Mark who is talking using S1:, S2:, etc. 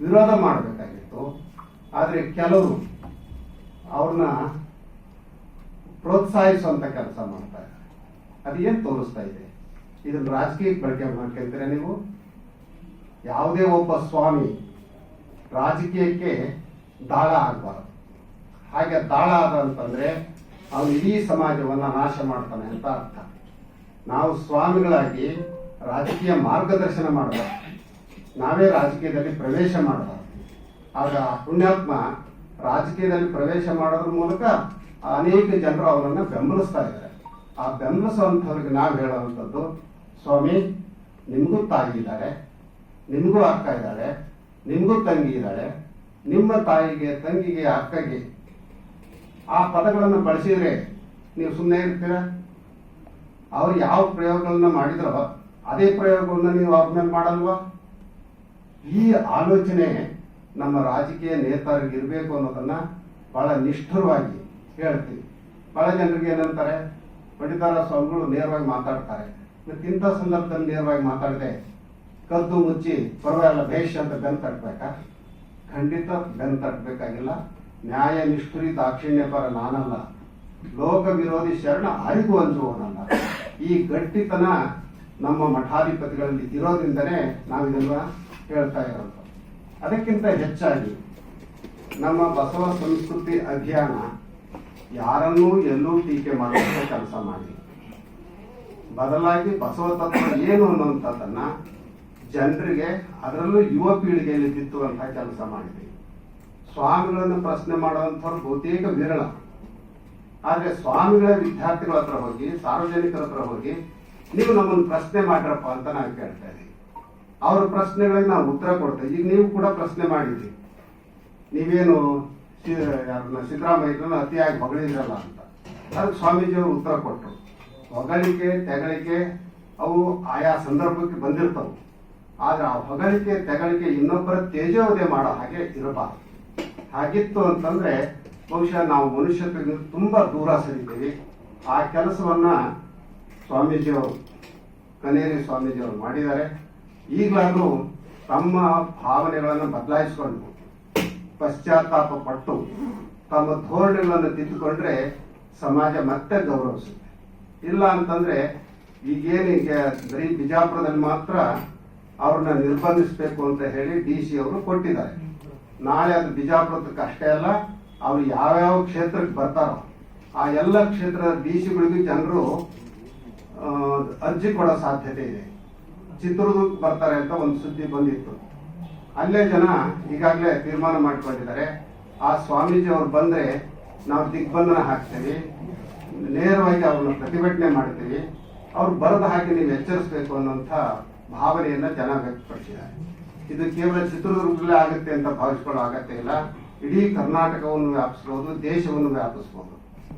S1: ವಿರೋಧ ಮಾಡಬೇಕಾಗಿತ್ತು. ಆದರೆ ಕೆಲವರು ಅವ್ರನ್ನ ಪ್ರೋತ್ಸಾಹಿಸುವಂತ ಕೆಲಸ ಮಾಡ್ತಾ ಇದ್ದಾರೆ. ಅದು ಏನು ತೋರಿಸ್ತಾ ಇದೆ? ಇದನ್ನು ರಾಜಕೀಯಕ್ಕೆ ಬಳಕೆ ಮಾಡ್ಕೊಂತೀರ ನೀವು? ಯಾವುದೇ ಒಬ್ಬ ಸ್ವಾಮಿ ರಾಜಕೀಯಕ್ಕೆ ದಾಳ ಆಗಬಾರದು. ಹಾಗೆ ದಾಳ ಆದ ಅಂತಂದ್ರೆ ಅವನು ಇಡೀ ಸಮಾಜವನ್ನ ನಾಶ ಮಾಡ್ತಾನೆ ಅಂತ ಅರ್ಥ. ನಾವು ಸ್ವಾಮಿಗಳಾಗಿ ರಾಜಕೀಯ ಮಾರ್ಗದರ್ಶನ ಮಾಡಬಾರ್ದು ನಾವೇ ರಾಜಕೀಯದಲ್ಲಿ ಪ್ರವೇಶ ಮಾಡಬಾರ್ದು. ಆಗ ಪುಣ್ಯಾತ್ಮ ರಾಜಕೀಯದಲ್ಲಿ ಪ್ರವೇಶ ಮಾಡೋದ್ರ ಮೂಲಕ ಅನೇಕ ಜನರು ಅವರನ್ನು ಬೆಂಬಲಿಸ್ತಾ ಇದ್ದಾರೆ. ಆ ಬೆಂಬಲಿಸುವಂಥವ್ರಿಗೆ ನಾವು ಹೇಳುವಂಥದ್ದು, ಸ್ವಾಮಿ, ನಿಮಗೂ ತಾಯಿ ಇದ್ದಾರೆ, ನಿಮಗೂ ಅಕ್ಕ ಇದ್ದಾಳೆ ನಿಮಗೂ ತಂಗಿ ಇದ್ದಾಳೆ ನಿಮ್ಮ ತಾಯಿಗೆ, ತಂಗಿಗೆ, ಅಕ್ಕಗೆ ಆ ಪದಗಳನ್ನು ಬಳಸಿದ್ರೆ ನೀವು ಸುಮ್ಮನೆ ಇರ್ತೀರಾ? ಅವ್ರು ಯಾವ ಪ್ರಯೋಗಗಳನ್ನ ಮಾಡಿದ್ರೋ, ಅದೇ ಪ್ರಯೋಗವನ್ನು ನೀವು ಅವ್ರ ಮೇಲೆ ಮಾಡಲ್ವಾ? ಈ ಆಲೋಚನೆ ನಮ್ಮ ರಾಜಕೀಯ ನೇತಾರಿಗೆ ಇರಬೇಕು ಅನ್ನೋದನ್ನ ಬಹಳ ನಿಷ್ಠುರವಾಗಿ ಹೇಳ್ತೀವಿ ಬಹಳ ಜನರಿಗೆ ಏನಂತಾರೆ, ಪಂಡಿತಾರ ಸ್ವಾಮಿಗಳು ನೇರವಾಗಿ ಮಾತಾಡ್ತಾರೆ. ಇಂಥ ಸಂದರ್ಭದಲ್ಲಿ ನೇರವಾಗಿ ಮಾತಾಡದೆ ಕದ್ದು ಮುಚ್ಚಿ, ಪರವಾಗಿಲ್ಲ ಭೇಷ್ ಅಂತ ಬೆನ್ ತಟ್ಬೇಕಾ? ಖಂಡಿತ ಬೆನ್ ತಟ್ಟಬೇಕಾಗಿಲ್ಲ ನ್ಯಾಯ ನಿಷ್ಠುರಿ ದಾಕ್ಷಿಣ್ಯ ಪರ ನಾನಲ್ಲ. ಲೋಕ ವಿರೋಧಿ ಶರಣ ಆರಿಗೂ ಅಂಜುವನಲ್ಲ ಈ ಗಟ್ಟಿತನ ನಮ್ಮ ಮಠಾಧಿಪತಿಗಳಲ್ಲಿ ಇರೋದ್ರಿಂದನೇ ನಾವು ಇದನ್ನ ಹೇಳ್ತಾ ಇರೋದು. ಅದಕ್ಕಿಂತ ಹೆಚ್ಚಾಗಿ ನಮ್ಮ ಬಸವ ಸಂಸ್ಕೃತಿ ಅಭಿಯಾನ ಯಾರನ್ನೂ ಎಲ್ಲೂ ಟೀಕೆ ಮಾಡುವಂತ ಕೆಲಸ ಮಾಡಿ. ಬದಲಾಗಿ ಬಸವ ತತ್ವ ಏನು ಅನ್ನುವಂಥದ್ದನ್ನ ಜನರಿಗೆ ಅದರಲ್ಲೂ ಯುವ ಪೀಳಿಗೆಯಲ್ಲಿ ಬಿತ್ತುವಂತಹ ಕೆಲಸ ಮಾಡಿದೆ ಸ್ವಾಮಿಗಳನ್ನು ಪ್ರಶ್ನೆ ಮಾಡುವಂಥವ್ರು ಬಹುತೇಕ ವಿರಳ. ಆದ್ರೆ ಸ್ವಾಮಿಗಳ ವಿದ್ಯಾರ್ಥಿಗಳ ಹತ್ರ ಹೋಗಿ, ಸಾರ್ವಜನಿಕರ ಹತ್ರ ಹೋಗಿ, ನೀವು ನಮ್ಮನ್ನು ಪ್ರಶ್ನೆ ಮಾಡ್ರಪ್ಪ ಅಂತ ನಾವು ಕೇಳ್ತಾ ಇದ್ದೀವಿ. ಅವ್ರ ಪ್ರಶ್ನೆಗಳಿಗೆ ನಾವು ಉತ್ತರ ಕೊಡ್ತೇವೆ. ಈಗ ನೀವು ಕೂಡ ಪ್ರಶ್ನೆ ಮಾಡಿದ್ರಿ. ನೀವೇನು ಯಾರನ್ನ ಸಿದ್ದರಾಮಯ್ಯನ ಅತಿಯಾಗಿ ಹೊಗಳಿದ್ರಲ್ಲ ಅಂತ. ಅದಕ್ಕೆ ಸ್ವಾಮೀಜಿಯವರು ಉತ್ತರ ಕೊಟ್ಟರು. ಹೊಗಳಿಕೆ, ತೆಗಳಿಕೆ ಅವು ಆಯಾ ಸಂದರ್ಭಕ್ಕೆ ಬಂದಿರ್ತವು. ಆದ್ರೆ ಆ ಹೊಗಳಿಕೆ, ತೆಗಳಿಕೆ ಇನ್ನೊಬ್ಬರ ತೇಜೋವಧೆ ಮಾಡೋ ಹಾಗೆ ಇರಬಾರದು. ಹಾಗಿತ್ತು ಅಂತಂದ್ರೆ ಬಹುಶಃ ನಾವು ಮನುಷ್ಯತ್ವದಿಂದ ತುಂಬಾ ದೂರ ಸರಿತೀವಿ ಆ ಕೆಲಸವನ್ನ ಸ್ವಾಮೀಜಿಯವರು ಕನೇರಿ ಸ್ವಾಮೀಜಿಯವರು ಮಾಡಿದ್ದಾರೆ. ಈಗಲಾದ್ರೂ ತಮ್ಮ ಭಾವನೆಗಳನ್ನು ಬದಲಾಯಿಸಿಕೊಂಡು, ಪಶ್ಚಾತ್ತಾಪ ಪಟ್ಟು, ತಮ್ಮ ಧೋರಣೆಗಳನ್ನು ತಿದ್ದುಕೊಂಡ್ರೆ ಸಮಾಜ ಮತ್ತೆ ಗೌರವಿಸುತ್ತೆ. ಇಲ್ಲ ಅಂತಂದ್ರೆ ಈಗೇನು ಈಗ ಬರೀ ಬಿಜಾಪುರದಲ್ಲಿ ಮಾತ್ರ ಅವ್ರನ್ನ ನಿರ್ಬಂಧಿಸಬೇಕು ಅಂತ ಹೇಳಿ ಡಿ ಸಿ ಅವರು ಕೊಟ್ಟಿದ್ದಾರೆ. ನಾಳೆ ಅದು ಬಿಜಾಪುರಕ್ಕೆ ಅಷ್ಟೇ ಅಲ್ಲ, ಅವ್ರು ಯಾವ್ಯಾವ ಕ್ಷೇತ್ರಕ್ಕೆ ಬರ್ತಾರೋ ಆ ಎಲ್ಲ ಕ್ಷೇತ್ರದ ಡಿ ಸಿಗಳಿಗೂ ಜನರು ಅರ್ಜಿ ಕೊಡೋ ಸಾಧ್ಯತೆ ಇದೆ. ಚಿತ್ರದುರ್ಗಕ್ಕೆ ಬರ್ತಾರೆ ಅಂತ ಒಂದು ಸುದ್ದಿ ಬಂದಿತ್ತು. ಅಲ್ಲೇ ಜನ ಈಗಾಗಲೇ ತೀರ್ಮಾನ ಮಾಡ್ಕೊಂಡಿದ್ದಾರೆ. ಆ ಸ್ವಾಮೀಜಿ ಅವ್ರು ಬಂದ್ರೆ ನಾವು ದಿಗ್ಬಂಧನ ಹಾಕ್ತೀವಿ. ನೇರವಾಗಿ ಅವ್ರನ್ನ ಪ್ರತಿಭಟನೆ ಮಾಡ್ತೀವಿ. ಅವ್ರು ಬರದ ಹಾಗೆ ನೀವು ಎಚ್ಚರಿಸಬೇಕು ಅನ್ನೋಂಥ ಭಾವನೆಯನ್ನ ಜನ ವ್ಯಕ್ತಪಡಿಸಿದ್ದಾರೆ. ಇದು ಕೇವಲ ಚಿತ್ರದುರ್ಗದಲ್ಲೇ ಆಗುತ್ತೆ ಅಂತ ಭಾವಿಸ್ಕೊಳ್ಳೋ ಅಗತ್ಯ ಇಲ್ಲ. ಇಡೀ ಕರ್ನಾಟಕವನ್ನು ವ್ಯಾಪಿಸ್ಬೋದು, ದೇಶವನ್ನು ವ್ಯಾಪಿಸ್ಬೋದು.